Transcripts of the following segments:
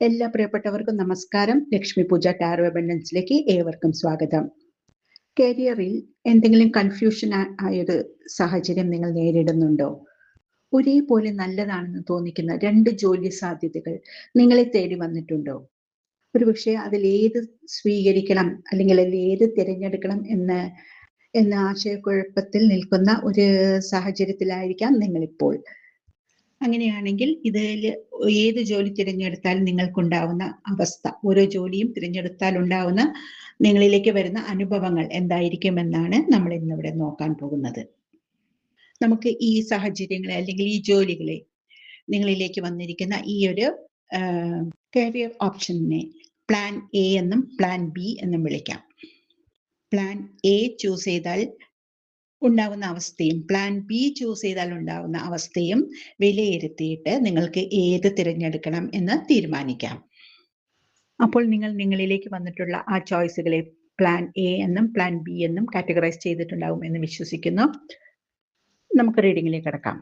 എല്ലാ പ്രിയപ്പെട്ടവർക്കും നമസ്കാരം. ലക്ഷ്മി പൂജ ടാരോ അബൻഡൻസിലേക്ക് ഏവർക്കും സ്വാഗതം. കരിയറിൽ എന്തെങ്കിലും കൺഫ്യൂഷൻ ആയൊരു സാഹചര്യം നിങ്ങൾ നേരിടുന്നുണ്ടോ? ഒരേപോലെ നല്ലതാണെന്ന് തോന്നിക്കുന്ന രണ്ട് ജോലി സാധ്യതകൾ നിങ്ങളെ തേടി വന്നിട്ടുണ്ടോ? ഒരുപക്ഷെ അതിൽ ഏത് സ്വീകരിക്കണം അല്ലെങ്കിൽ അതിൽ ഏത് തിരഞ്ഞെടുക്കണം എന്ന് എന്ന ആശയക്കുഴപ്പത്തിൽ നിൽക്കുന്ന ഒരു സാഹചര്യത്തിലായിരിക്കാം നിങ്ങളിപ്പോൾ. അങ്ങനെയാണെങ്കിൽ ഇതിൽ ഏത് ജോലി തിരഞ്ഞെടുത്താൽ നിങ്ങൾക്കുണ്ടാവുന്ന അവസ്ഥ. ഓരോ ജോലിയും തിരഞ്ഞെടുത്താൽ ഉണ്ടാവുന്ന നിങ്ങളിലേക്ക് വരുന്ന അനുഭവങ്ങൾ എന്തായിരിക്കുമെന്നാണ് നമ്മൾ ഇന്നിവിടെ നോക്കാൻ പോകുന്നത്. നമുക്ക് ഈ സാഹചര്യങ്ങളെ അല്ലെങ്കിൽ ഈ ജോലികളെ നിങ്ങളിലേക്ക് വന്നിരിക്കുന്ന ഈ ഒരു കരിയർ ഓപ്ഷനെ പ്ലാൻ എ എന്നും പ്ലാൻ ബി എന്നും വിളിക്കാം. പ്ലാൻ എ ചൂസ് ചെയ്താൽ ഉണ്ടാകുന്ന അവസ്ഥയും പ്ലാൻ ബി ചൂസ് ചെയ്താൽ ഉണ്ടാകുന്ന അവസ്ഥയും വിലയിരുത്തിയിട്ട് നിങ്ങൾക്ക് ഏത് തിരഞ്ഞെടുക്കണം എന്ന് തീരുമാനിക്കാം. അപ്പോൾ നിങ്ങൾ നിങ്ങളിലേക്ക് വന്നിട്ടുള്ള ആ ചോയ്സുകളെ പ്ലാൻ എ എന്നും പ്ലാൻ ബി എന്നും കാറ്റഗറൈസ് ചെയ്തിട്ടുണ്ടാകും എന്ന് വിശ്വസിക്കുന്നു. നമുക്ക് റീഡിങ്ങിലേക്ക് കിടക്കാം.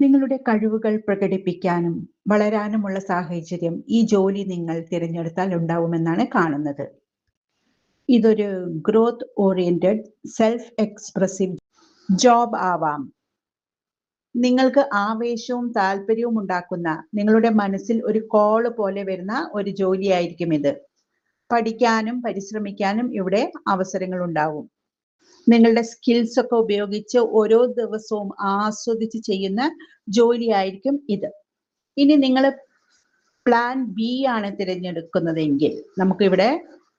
നിങ്ങളുടെ കഴിവുകൾ പ്രകടിപ്പിക്കാനും വളരാനുമുള്ള സാഹചര്യം ഈ ജോലി നിങ്ങൾ തിരഞ്ഞെടുത്താൽ ഉണ്ടാവുമെന്നാണ് കാണുന്നത്. ഇതൊരു growth oriented self expressive job ആവാം. നിങ്ങൾക്ക് ആവേശവും താല്പര്യവും ഉണ്ടാക്കുന്ന നിങ്ങളുടെ മനസ്സിൽ ഒരു കോൾ പോലെ വരുന്ന ഒരു ജോലിയായിരിക്കും ഇത്. പഠിക്കാനും പരിശ്രമിക്കാനും ഇവിടെ അവസരങ്ങൾ ഉണ്ടാവും. നിങ്ങളുടെ സ്കിൽസ് ഒക്കെ ഉപയോഗിച്ച് ഓരോ ദിവസവും ആസ്വദിച്ച് ചെയ്യുന്ന ജോലിയായിരിക്കും ഇത്. ഇനി നിങ്ങൾ പ്ലാൻ ബി ആണ് തിരഞ്ഞെടുക്കുന്നതെങ്കിൽ നമുക്കിവിടെ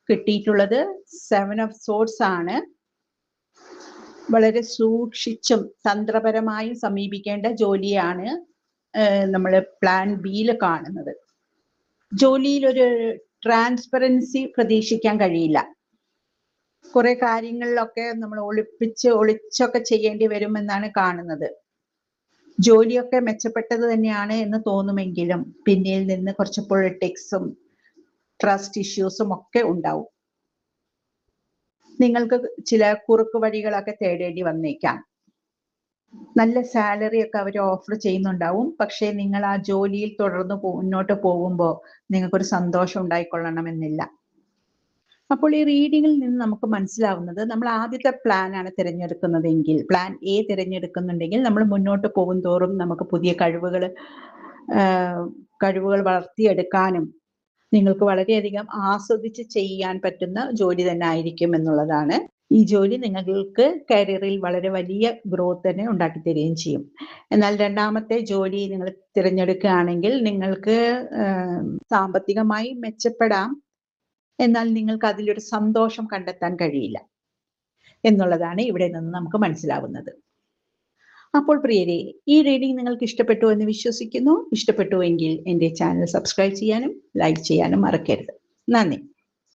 കിട്ടിയിട്ടുള്ളത് സെവൻ ഓഫ് സോർട്സ് ആണ്. വളരെ സൂക്ഷിച്ചും തന്ത്രപരമായും സമീപിക്കേണ്ട ജോലിയാണ് നമ്മൾ പ്ലാൻ ബിയിൽ കാണുന്നത്. ജോലിയിൽ ഒരു ട്രാൻസ്പെറൻസി പ്രതീക്ഷിക്കാൻ കഴിയില്ല. കുറെ കാര്യങ്ങളിലൊക്കെ നമ്മൾ ഒളിപ്പിച്ച് ഒളിച്ചൊക്കെ ചെയ്യേണ്ടി വരുമെന്നാണ് കാണുന്നത്. ജോലിയൊക്കെ മെച്ചപ്പെട്ടത് തന്നെയാണ് എന്ന് തോന്നുമെങ്കിലും പിന്നിൽ നിന്ന് കുറച്ച് പൊളിറ്റിക്സും ട്രസ്റ്റ് ഇഷ്യൂസും ഒക്കെ ഉണ്ടാവും. നിങ്ങൾക്ക് ചില കുറുക്ക് വഴികളൊക്കെ തേടേണ്ടി വന്നേക്കാം. നല്ല സാലറി ഒക്കെ അവർ ഓഫർ ചെയ്യുന്നുണ്ടാവും. പക്ഷേ നിങ്ങൾ ആ ജോലിയിൽ തുടർന്ന് മുന്നോട്ട് പോകുമ്പോൾ നിങ്ങൾക്കൊരു സന്തോഷം ഉണ്ടായിക്കൊള്ളണമെന്നില്ല. അപ്പോൾ ഈ റീഡിങ്ങിൽ നിന്ന് നമുക്ക് മനസ്സിലാവുന്നത് നമ്മൾ ആദ്യത്തെ പ്ലാൻ ആണ് തിരഞ്ഞെടുക്കുന്നതെങ്കിൽ പ്ലാൻ എ തിരഞ്ഞെടുക്കുന്നുണ്ടെങ്കിൽ നമ്മൾ മുന്നോട്ട് പോകും തോറും നമുക്ക് പുതിയ കഴിവുകൾ കഴിവുകൾ വളർത്തിയെടുക്കാനും നിങ്ങൾക്ക് വളരെയധികം ആസ്വദിച്ച് ചെയ്യാൻ പറ്റുന്ന ജോലി തന്നെ ആയിരിക്കും എന്നുള്ളതാണ്. ഈ ജോലി നിങ്ങൾക്ക് കരിയറിൽ വളരെ വലിയ ഗ്രോത്ത് തന്നെ ഉണ്ടാക്കി തരികയും ചെയ്യും. എന്നാൽ രണ്ടാമത്തെ ജോലി നിങ്ങൾ തിരഞ്ഞെടുക്കുകയാണെങ്കിൽ നിങ്ങൾക്ക് സാമ്പത്തികമായി മെച്ചപ്പെടാം. എന്നാൽ നിങ്ങൾക്ക് അതിലൊരു സന്തോഷം കണ്ടെത്താൻ കഴിയില്ല. എന്നുള്ളതാണ് ഇവിടെ നിന്ന് നമുക്ക് മനസ്സിലാവുന്നത്. അപ്പോൾ പ്രിയരെ ഈ റീഡിംഗ് നിങ്ങൾക്ക് ഇഷ്ടപ്പെട്ടു എന്ന് വിശ്വസിക്കുന്നു. ഇഷ്ടപ്പെട്ടുവെങ്കിൽ എന്റെ ചാനൽ സബ്സ്ക്രൈബ് ചെയ്യാനും ലൈക്ക് ചെയ്യാനും മറക്കരുത്. നന്ദി.